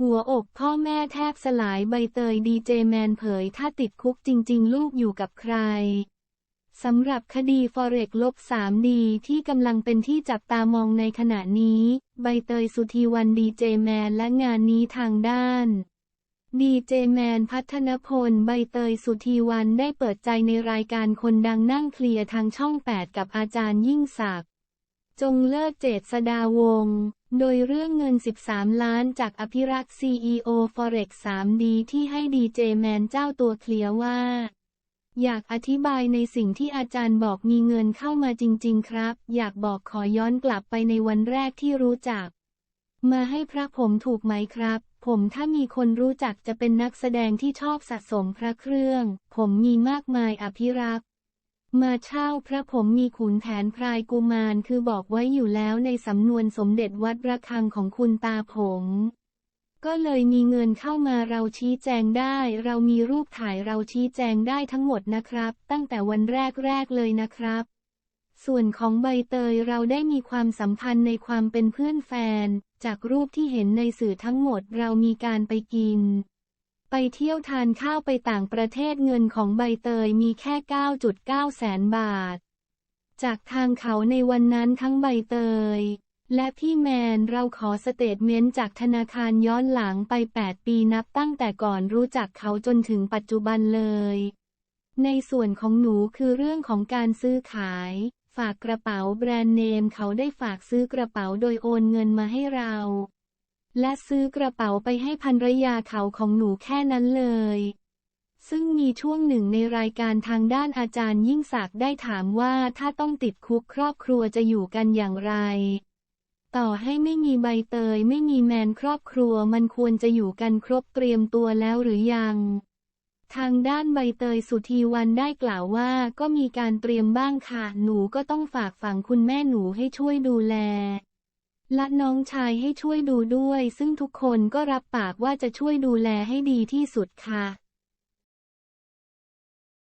หัวอกพ่อแม่แทบสลายใบเตยดีเจแมนเผยถ้าติดคุกจริง ๆ ลูกอยู่กับใคร สำหรับคดีฟอเร็กลบ3ดีที่กำลังเป็นที่จับตามองในขณะนี้ ใบเตยสุธีวันดีเจแมนและงานนี้ทางด้านดีเจแมนพัฒนพลใบเตยสุธีวันได้เปิดใจในรายการคนดังนั่งเคลียร์ทางช่อง 8 กับอาจารย์ยิ่งศักดิ์ จงเลิกเจษดาวงศ์โดยเรื่องเงิน 13 ล้านจากอภิรักษ์ CEO Forex 3D ที่ให้ดีเจแมนเจ้าตัวเคลียร์ว่า อยากอธิบายในสิ่งที่อาจารย์บอกมีเงินเข้ามาจริง ๆ ครับ อยากบอกขอย้อนกลับไปในวันแรกที่รู้จัก มาให้พระผมถูกไหมครับ ผมถ้ามีคนรู้จักจะเป็นนักแสดงที่ชอบสะสมพระเครื่อง ผมมีมากมายอภิรักษ์ มาเช่าพระผมมีขุนแผนพรายกุมารคือบอกไว้อยู่แล้วในสำนวนสมเด็จวัดระฆังของคุณตาผม ก็เลยมีเงินเข้ามาเราชี้แจงได้ เรามีรูปถ่ายเราชี้แจงได้ทั้งหมดนะครับ ตั้งแต่วันแรกๆเลยนะครับ ส่วนของใบเตยเราได้มีความสัมพันธ์ในความเป็นเพื่อนแฟน จากรูปที่เห็นในสื่อทั้งหมดเรามีการไปกิน ไปเที่ยวทานข้าวไปต่างประเทศเงินของใบเตยมีแค่ 9.9 แสนบาท จากทางเขาในวันนั้นทั้งใบเตย และพี่แมนเราขอสเตทเมนต์จากธนาคารย้อนหลังไป 8 ปีนับตั้งแต่ก่อนรู้จักเขาจนถึงปัจจุบันเลย ในส่วนของหนูคือเรื่องของการซื้อขาย ฝากกระเป๋าแบรนด์เนมเขาได้ฝากซื้อกระเป๋าโดยโอนเงินมาให้เรา และซื้อกระเป๋าไปให้ภรรยาเขาของหนูแค่นั้นเลย ซึ่งมีช่วงหนึ่งในรายการทางด้านอาจารย์ยิ่งศักดิ์ได้ถามว่าถ้าต้องติดคุกครอบครัวจะอยู่กันอย่างไร ต่อให้ไม่มีใบเตยไม่มีแมนครอบครัวมันควรจะอยู่กันครบเตรียมตัวแล้วหรือยังทางด้านใบเตยสุธีวันได้กล่าวว่าก็มีการเตรียมบ้างค่ะ หนูก็ต้องฝากฝังคุณแม่หนูให้ช่วยดูแล และน้องชายให้ช่วยดูด้วย ซึ่งทุกคนก็รับปากว่าจะช่วยดูแลให้ดีที่สุดค่ะ